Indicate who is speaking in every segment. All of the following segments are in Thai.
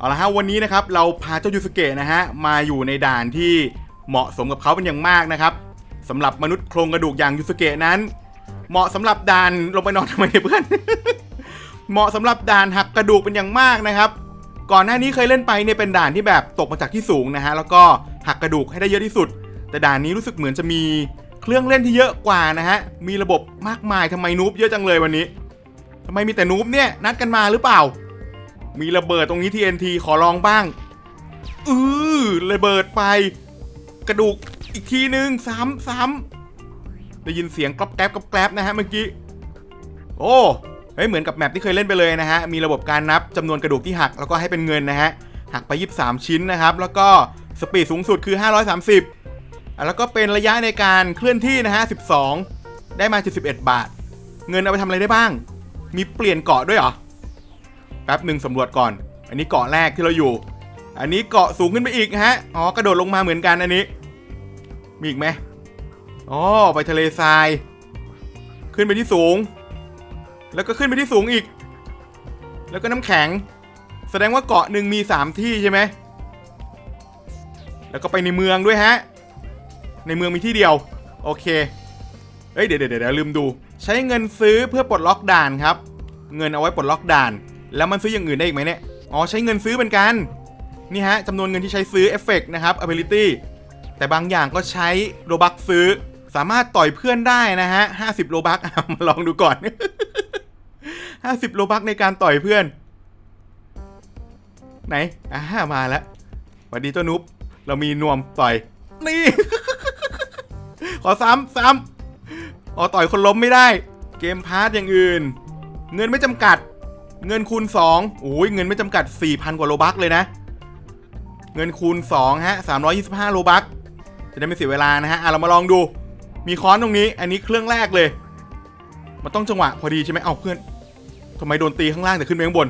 Speaker 1: เอาละฮะวันนี้นะครับเราพาเจ้ายูสเกะนะฮะมาอยู่ในด่านที่เหมาะสมกับเขาเป็นอย่างมากนะครับสำหรับมนุษย์โครงกระดูกอย่างยูสเกะนั้น เหมาะสำหรับด่านลงไปนอนทำไมเพื่อน เหมาะสำหรับด่านหักกระดูกเป็นอย่างมากนะครับ ก่อนหน้านี้เคยเล่นไปเนี่ยเป็นด่านที่แบบตกมาจากที่สูงนะฮะแล้วก็หักกระดูกให้ได้เยอะที่สุด แต่ด่านนี้รู้สึกเหมือนจะมีเครื่องเล่นที่เยอะกว่านะฮะมีระบบมากมายทำไมนูบเยอะจังเลยวันนี้ทำไมมีแต่นูบเนี่ยนัดกันมาหรือเปล่า มีระเบิดตรงนี้ TNT ขอลองบ้าง อือระเบิดไป กระดูกอีกทีหนึ่งซ้ำซ้ำได้ยินเสียงกรอบแกรบกรอบแกรบนะฮะเมื่อกี้ โอ้เฮ้ยเหมือนกับแมปที่เคยเล่นไปเลยนะฮะ มีระบบการนับจำนวนกระดูกที่หักแล้วก็ให้เป็นเงินนะฮะ หักไป 23 ชิ้นนะครับ แล้วก็สปีดสูงสุดคือ 530อะแล้วก็เป็นระยะในการเคลื่อนที่นะฮะ 12 ได้มา71บาท เงินเอาไปทำอะไรได้บ้าง มีเปลี่ยนเกาะด้วยเหรอ ป๊บหนึ่งสำรวจก่อน อันนี้เกาะแรกที่เราอยู่ อันนี้เกาะสูงขึ้นไปอีกฮะ อ๋อกระโดดลงมาเหมือนกันอันนี้ มีอีกไหมอ๋อไปทะเลทราย ขึ้นไปที่สูง แล้วก็ขึ้นไปที่สูงอีก แล้วก็น้ำแข็ง แสดงว่าเกาะหนึ่งมี3ที่ใช่ไหม แล้วก็ไปในเมืองด้วยฮะ ในเมืองมีที่เดียว โอเค เอ้ยเดี๋ยวเดี๋ยวเดี๋ยวลืมดู ใช้เงินซื้อเพื่อปลดล็อกด่านครับ เงินเอาไว้ปลดล็อกด่าน แล้วมันซื้ออย่างอื่นได้อีกไหมเนี่ย อ๋อ ใช้เงินซื้อเหมือนกัน นี่ฮะจำนวนเงินที่ใช้ซื้อเอฟเฟกนะครับ ability แต่บางอย่างก็ใช้โลบักซื้อ สามารถต่อยเพื่อนได้นะฮะ50โลบักมาลองดูก่อน50โลบักในการต่อยเพื่อน ไหนอ่ามาแล้วสวัสดีเจ้านุ๊บเรามีนวมต่อย นี่ ขอซ้ำซ้ำอ๋อต่อยคนล้มไม่ได้ เกมพาร์ทอย่างอื่น เงินไม่จำกัด เงินคูณ2โอ้ยเงินไม่จำกัด 4,000 กว่าโลบักเลยนะ เงินคูณ2ฮะ325 โลบักจะได้ไม่เสียเวลานะฮะอะเรามาลองดู มีค้อนตรงนี้ อันนี้เครื่องแรกเลย มันต้องจังหวะพอดีใช่ไหมเอาเพื่อนทำไมโดนตีข้างล่างแต่ขึ้นไปข้างบน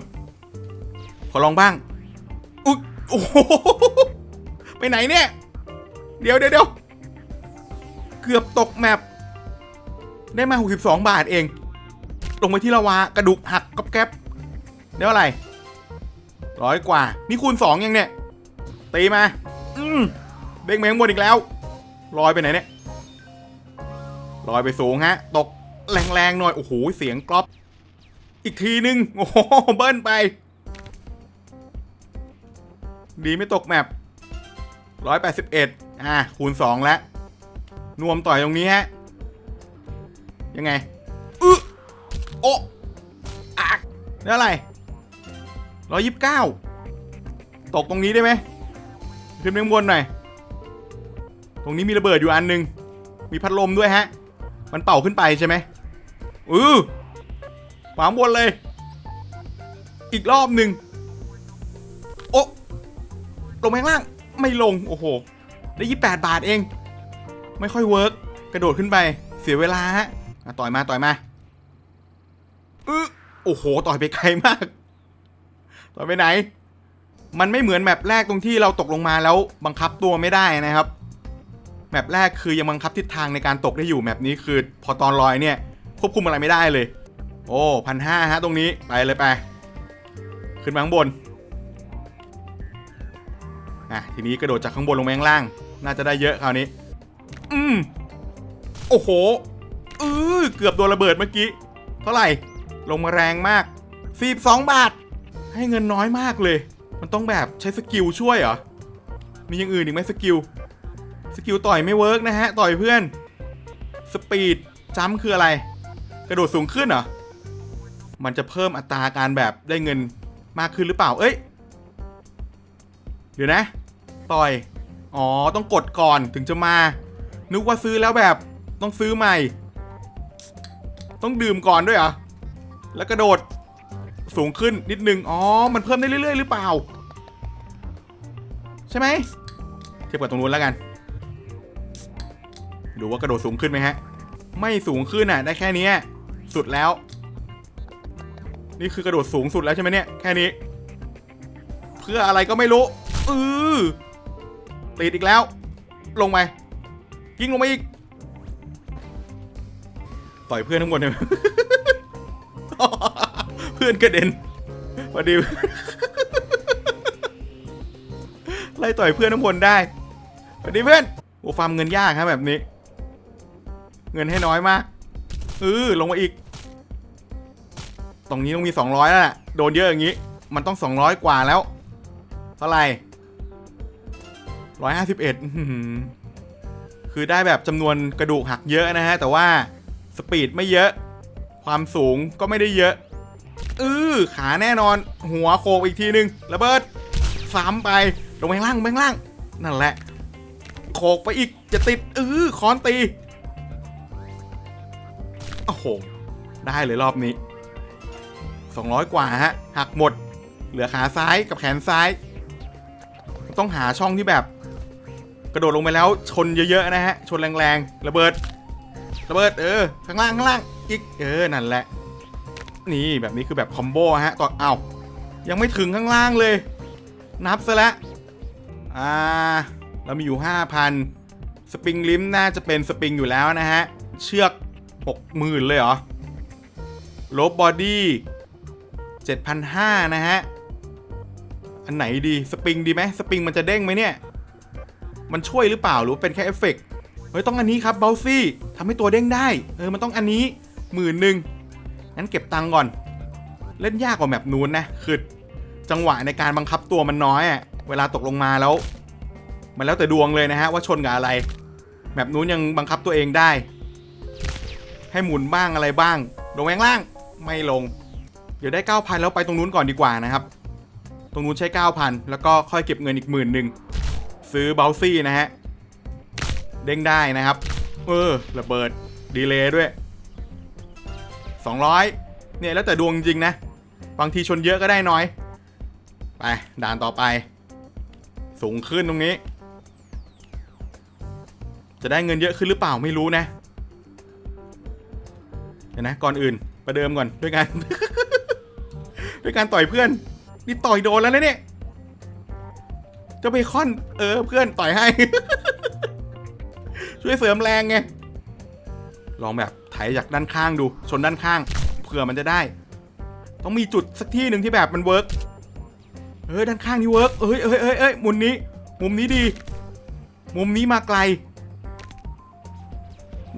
Speaker 1: ขอลองบ้างอุ๊ยโอ้โหไปไหนเนี่ย เดี๋ยวเดี๋ยวเกือบตกแมปได้มา 62 บาทเอง ลงไปที่ละวากระดูกหักก๊อบแก๊บ ได้เท่าไหร่ร้อยกว่า นี่คูณ2ยังเนี่ย ตีมา อืมเด้งไปข้างบนอีกแล้วลอยไปไหนเนี่ยลอยไปสูงฮะ ตกแรงๆหน่อย โอ้โห เสียงกรอบ อีกทีนึง โอ้โห เบิ้ลไป ดีไม่ตกแมปร้อยแปดสิบเอ็ดอ่าคูณสองแล้ว นวมต่อยตรงนี้ฮะ ยังไง อึโอะอักแล้วอะไร ร้อยยิบเก้าตกตรงนี้ได้ไหมขึ้นไปข้างบนหน่อย ตรงนี้มีระเบิดอยู่อันหนึง มีพัดลมด้วยฮะ มันเป่าขึ้นไปใช่ไหมอือขวางบนเลย อีกรอบหนึ่งโอะลงไปข้างล่าง ไม่ลง โอ้โห ได้ยี่แปดบาทเอง ไม่ค่อยเวิร์กกระโดดขึ้นไป เสียเวลาฮะอะต่อยมา ต่อยมา อือโอ้โห ต่อยไปไกลมาก ตอยไปไหน มันไม่เหมือนแมปแรกตรงที่เราตกลงมาแล้วบังคับตัวไม่ได้นะครับ แมปแรกคือยังบังคับทิศทางในการตกได้อยู่แมปนี้คือ พอตอนลอยเนี่ยควบคุมอะไรไม่ได้เลย โอ้พันห้าฮะตรงนี้ไปเลยไป ขึ้นมาข้างบนอะทีนี้กระโดดจากข้างบนลงมาข้างล่าง น่าจะได้เยอะคราวนี้ อืมโอ้โหเออเกือบโดนระเบิดเมื่อกี้ เท่าไหร่ ลงมาแรงมาก42บาท ให้เงินน้อยมากเลย มันต้องแบบใช้สกิลช่วยเหรอ มีอย่างอื่นอีกไหมสกิล สกิลต่อยไม่เวิร์กนะฮะ ต่อยเพื่อน สปีดจัมคืออะไร กระโดดสูงขึ้นเหรอ มันจะเพิ่มอัตราการแบบได้เงินมากขึ้นหรือเปล่า เอ้ย เดี๋ยวนะ ต่อย อ๋อ ต้องกดก่อนถึงจะมา นึกว่าซื้อแล้วแบบต้องซื้อใหม่ ต้องดื่มก่อนด้วยเหรอ แล้วกระโดด สูงขึ้นนิดนึง อ๋อ มันเพิ่มได้เรื่อยๆ หรือเปล่า ใช่ไหม เทียบกับตรงนู้นแล้วกัน ดูว่ากระโดดสูงขึ้นไหมฮะ ไม่สูงขึ้นอะ ได้แค่นี้ สุดแล้ว นี่คือกระโดดสูงสุดแล้วใช่ไหมเนี่ย แค่นี้ เพื่ออะไรก็ไม่รู้ อือติดอีกแล้ว ลงไป ยิงลงไปอีก ต่อยเพื่อนทั้งหมดเลย พื่อนกระเด็นพอดีไล่ต่อยเพื่อนน้ำพลได้สวัสดีเพื่อนโอ้ฟาร์มเงินยากครับแบบนี้ เงินให้น้อยมากเออลงมาอีก ตรงนี้ต้องมี 200 แล้วแหละโดนเยอะอย่างนี้ มันต้อง 200 กว่าแล้ว เท่าไหร่ร้อยห้าสิบเอ็ดคือได้แบบจำนวนกระดูกหักเยอะนะฮะ แต่ว่าสปีดไม่เยอะ ความสูงก็ไม่ได้เยอะ อือขาแน่นอน หัวโคกอีกทีนึงระเบิดซ้ำไปลงไปข้างล่างลงไปข้างล่าง นั่นแหละโขกไปอีกจะติดอือค้อนตีโอ้โหได้เลยรอบนี้ 200 กว่าฮะหักหมด เหลือขาซ้ายกับแขนซ้าย ต้องหาช่องที่แบบ กระโดดลงไปแล้วชนเยอะๆนะฮะ ชนแรงๆ ระเบิด ระเบิด เออ ข้างล่างข้างล่างอีกเออนั่นแหละ นี่แบบนี้คือแบบคอมโบฮะต่อเอายังไม่ถึงข้างล่างเลย นับซะแล้วอ่าเรามีอยู่ 5,000 สปริงลิมน่าจะเป็นสปริงอยู่แล้วนะฮะ เชือก 60,000 เลยเหรอโลบบอดี้7,500 นะฮะ อันไหนดีสปริงดีไหมสปริงมันจะเด้งไหมเนี่ย มันช่วยหรือเปล่าหรือเป็นแค่เอฟเฟกต์เฮ้ย ต้องอันนี้ครับเบลซี่ทำให้ตัวเด้งได้ เออ มันต้องอันนี้หมื่นหนึ่ง งั้นเก็บตังค์ก่อน เล่นยากกว่าแมปนู้นนะ คือจังหวะในการบังคับตัวมันน้อยอะ่ะเวลาตกลงมาแล้ว มันแล้วแต่ดวงเลยนะฮะว่าชนกับอะไร แมปนู้นยังบังคับตัวเองได้ ให้หมุนบ้างอะไรบ้าง ลงแรงล่างไม่ลง เดี๋ยวได้ 9,000 แล้วไปตรงนู้นก่อนดีกว่านะครับ ตรงนู้นใช้ 9,000 แล้วก็ค่อยเก็บเงินอีกหมื่นหนึ่งซื้อเบลซี่นะฮะ เด้งได้นะครับ เออระเบิด ดีเลย์ด้วย 200 เนี่ยแล้วแต่ดวงจริงนะ บางทีชนเยอะก็ได้น้อย ไป ด่านต่อไป สูงขึ้นตรงนี้ จะได้เงินเยอะขึ้นหรือเปล่าไม่รู้นะเดี๋ยวนะ ก่อนอื่น ประเดิมก่อนด้วยกัน ด้วยการต่อยเพื่อน นี่ต่อยโดนแล้วนะเนี่ยจ้าเบคอน เออ เพื่อนต่อยให้ ช่วยเสริมแรงไง ลองแบบ ไถจากด้านข้างดู ชนด้านข้าง เผื่อมันจะได้ ต้องมีจุดสักที่หนึ่งที่แบบมันเวิร์กเฮ้ยด้านข้างนี่เวิร์กเอ้ยเอ้ยเอ้ยเอ้ยมุมนี้ มุมนี้ดี มุมนี้มาไกล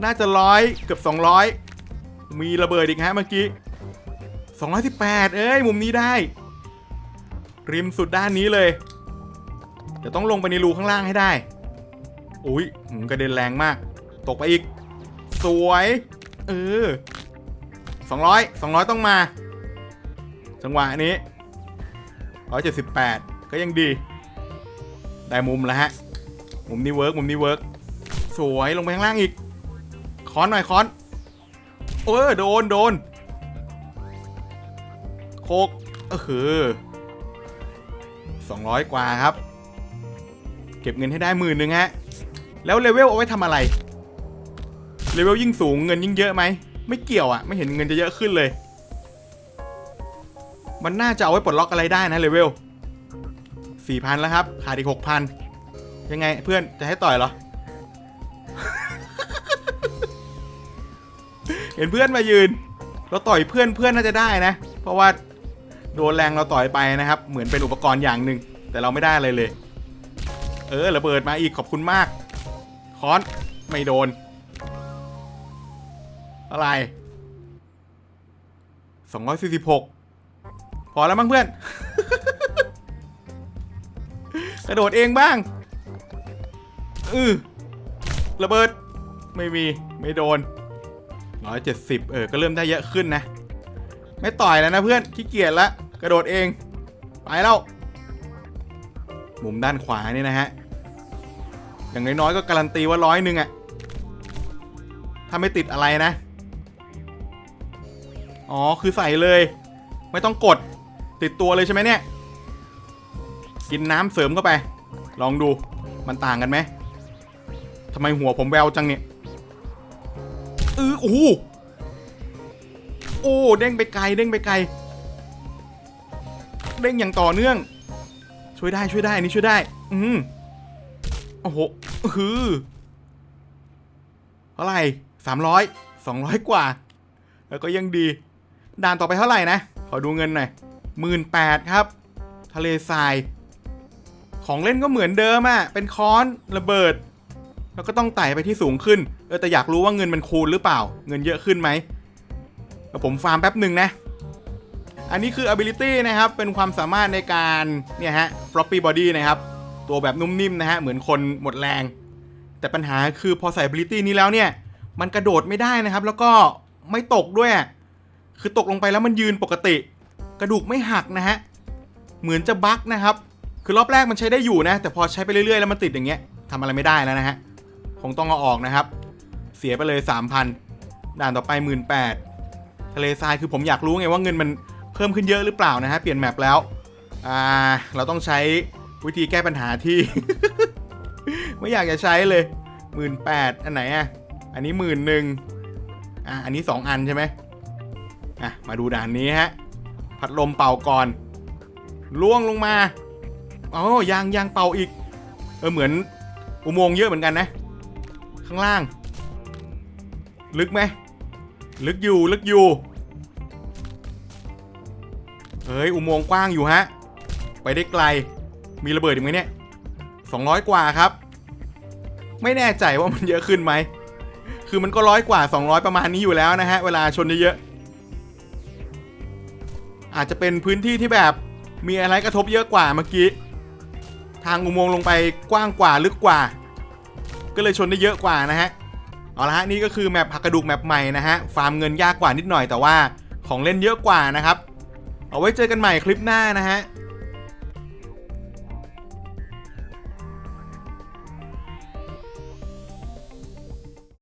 Speaker 1: น่าจะร้อยเกือบ200มีระเบิดอีกฮะเมื่อกี้218เอ้ยมุมนี้ได้ ริมสุดด้านนี้เลยเดี๋ยวต้องลงไปในรูข้างล่างให้ได้ อุ้ยกระเด็นแรงมาก ตกไปอีก สวย เออ200 200ต้องมา จังหวะนี้178ก็ยังดี ได้มุมแล้วฮะ มุมนี้เวิร์กมุมนี้เวิร์กสวยลงไปข้างล่างอีก คอนหน่อยคอนเออโดนโดนโคกเออคือ200 กว่าครับ เก็บเงินให้ได้หมื่นหนึ่งฮะ แล้วเลเวลเอาไว้ทำอะไร เลเวลยิ่งสูงเงินยิ่งเยอะไหม ไม่เกี่ยวอะ่ะไม่เห็นเงินจะเยอะขึ้นเลย มันน่าจะเอาไว้ปลดล็อกอะไรได้นะเลเวล4,000แล้วครับ ขาดอีก6,000ยังไงเพื่อนจะให้ต่อยเหรอ เห็นเพื่อนมายืน เราต่อยเพื่อนเพื่อนน่าจะได้นะ เพราะว่าโดนแรงเราต่อยไปนะครับ เหมือนเป็นอุปกรณ์อย่างหนึ่งแต่เราไม่ได้อะไรเลย เออระเบิดมาอีกขอบคุณมาก คอนไม่โดน อะไร246พอแล้วมั้งเพื่อน กระโดดเองบ้างอือระเบิด ไม่มี ไม่โดน170เออ ก็เริ่มได้เยอะขึ้นนะ ไม่ต่อยแล้วนะเพื่อน ขี้เกียจละ กระโดดเอง ไปแล้ว มุมด้านขวานี่นะฮะ อย่างน้อยๆก็การันตีว่าร้อยหนึ่งอะถ้าไม่ติดอะไรนะ อ๋อ คือใส่เลย ไม่ต้องกด ติดตัวเลยใช่ไหมเนี่ย กินน้ำเสริมเข้าไป ลองดู มันต่างกันไหมทำไมหัวผมแววจังเนี่ยเออโอ้โหโอ้ เด้งไปไกล เด้งไปไกล เด้งอย่างต่อเนื่อง ช่วยได้ ช่วยได้อันนี้ช่วยได้ อืมโอ้โหฮือเท่าไหร่สามร้อยสองร้อยกว่า แล้วก็ยังดี ด่านต่อไปเท่าไหร่นะ ขอดูเงินหน่อยหมื่นแปดครับ ทะเลทราย ของเล่นก็เหมือนเดิมอะเป็นค้อนระเบิด แล้วก็ต้องไต่ไปที่สูงขึ้น เออแต่อยากรู้ว่าเงินมันคูณหรือเปล่า เงินเยอะขึ้นไหมเดี๋ยวผมฟาร์มแป๊บหนึ่งนะ อันนี้คือ ability นะครับ เป็นความสามารถในการเนี่ยฮะ floppy body นะครับ ตัวแบบนุ่มนิ่มนะฮะ เหมือนคนหมดแรง แต่ปัญหาคือพอใส่ ability นี้แล้วเนี่ย มันกระโดดไม่ได้นะครับ แล้วก็ไม่ตกด้วย คือตกลงไปแล้วมันยืนปกติ กระดูกไม่หักนะฮะ เหมือนจะบั๊กนะครับ คือรอบแรกมันใช้ได้อยู่นะ แต่พอใช้ไปเรื่อยๆแล้วมันติดอย่างเงี้ยทำอะไรไม่ได้แล้วนะฮะ คงต้องเอาออกนะครับ เสียไปเลย 3,000 ด่านต่อไป 18,000ทะเลทรายคือผมอยากรู้ไงว่าเงินมันเพิ่มขึ้นเยอะหรือเปล่านะฮะ เปลี่ยนแมปแล้ว อ่า เราต้องใช้วิธีแก้ปัญหาที่ ไม่อยากจะใช้เลย 18,000อันไหนอะ อันนี้หมื่นหนึ่งอะ อันนี้ 2 อันใช่ไหม อะ มาดูด่านนี้ฮะ พัดลมเป่าก่อน ล่วงลงมาอ๋อยางยางเป่าอีก เออเหมือนอุโมงค์เยอะเหมือนกันนะ ข้างล่าง ลึกไหม ลึกอยู่ลึกอยู่เฮ้ยอุโมงค์กว้างอยู่ฮะ ไปได้ไกล มีระเบิดอีกไหมเนี่ย200กว่าครับ ไม่แน่ใจว่ามันเยอะขึ้นไหม คือมันก็ร้อยกว่า 200 ประมาณนี้อยู่แล้วนะฮะ เวลาชนเยอะๆ อาจจะเป็นพื้นที่ที่แบบมีอะไรกระทบเยอะกว่าเมื่อกี้ ทางอุโมงค์ลงไปกว้างกว่าลึกกว่า ก็เลยชนได้เยอะกว่านะฮะเอาละฮะนี่ก็คือแมปผักกระดูกแมปใหม่นะฮะฟาร์มเงินยากกว่านิดหน่อยแต่ว่าของเล่นเยอะกว่านะครับ เอาไว้เจอกันใหม่คลิปหน้านะฮะ